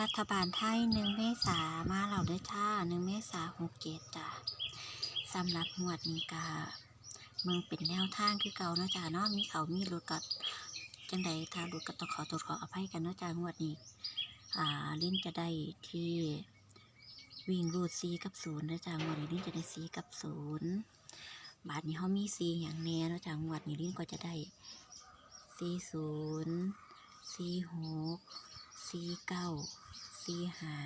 รัฐบาลไทยหนึ่งเมษามาเราด้อจ้าหนึ่งเมษาหกเจ็ดจ้าสำหรับงวดนี้กาเมืองเป็นแนวทางคือเก่าเนาะจ้าเนาะมีเขามีรถกัดจังใดถ้ารถก็ต้องขอตัวขออภัยกันเนาะจ้างวดนี้ อ่าลิ้นจะได้ที่วิ่งรูดซีกับศูนย์เนาะจ้างวดนี้ลิ้นจะได้ซีกับศูนย์บาทนี้เขามีซีอย่างแน่เนาะจ้างวดนี้ลิ้นก็จะได้ซีศูนย์ซีหก สี่เก้าสี่หา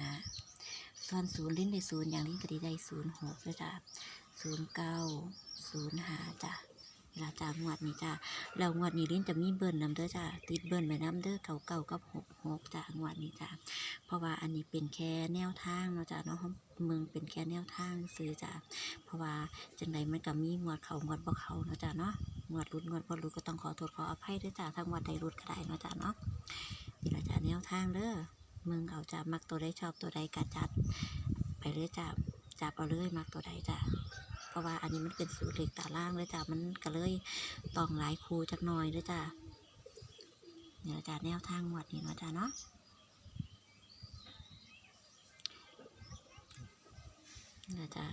ส่วนศูนย์ลิ้นได้ศูนย์อย่างลิ้นก็ดีได้ศูนย์หกด้วยจ้ะศูนย์เก้าศูนย์หาจ้ะเวลาจ้างวดนี้จ้ะแล้วงวดนี้ลิ้นจะมีเบิ้ลนนำเด้อจ้ะติดเบิ้ลไปน้ำเด้อเก่าเก่ากับหกหกจ้ะงวดนี้จ้ะเพราะว่าอันนี้เป็นแค่แนวทางเนาะจ้ะเนาะเมืองเป็นแค่แนวทางซื้อจ้ะเพราะว่าจังใดมันก็มีงวดเขางวดบ่เขาเนาะจ้ะเนาะงวดรุดงวดบ่รุดก็ต้องขอโทษขออภัยด้วยจ้ะถ้างวดใดรุดก็ได้เนาะจ้ะเนาะ ทางเด้อมึงเอาจะมักตัวใดชอบตัวใดกะจัด ไปเลยจ้ะจับเอาเลยมักตัวใดจ้ะเพราะว่าอันนี้มันเป็นสูตรเล็กตาล่างเลยจ้ะมันก็เลยตองหลายครูจักหน่อยเลยจ้ะนี่เราจะแนวทางหมวดนี้เนะจ้ะเนาะนี่เราจะ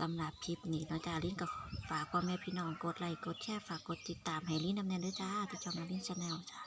สำหรับคลิปนี้เนาะจ้าลิ้นก็ฝากพ่อแม่พี่น้องกดไลค์กดแชร์ฝากกดติดตามให้ลิ้นดำเนินด้วยจ้าที่ช่องน้ำลิ้นชาแนลจ้า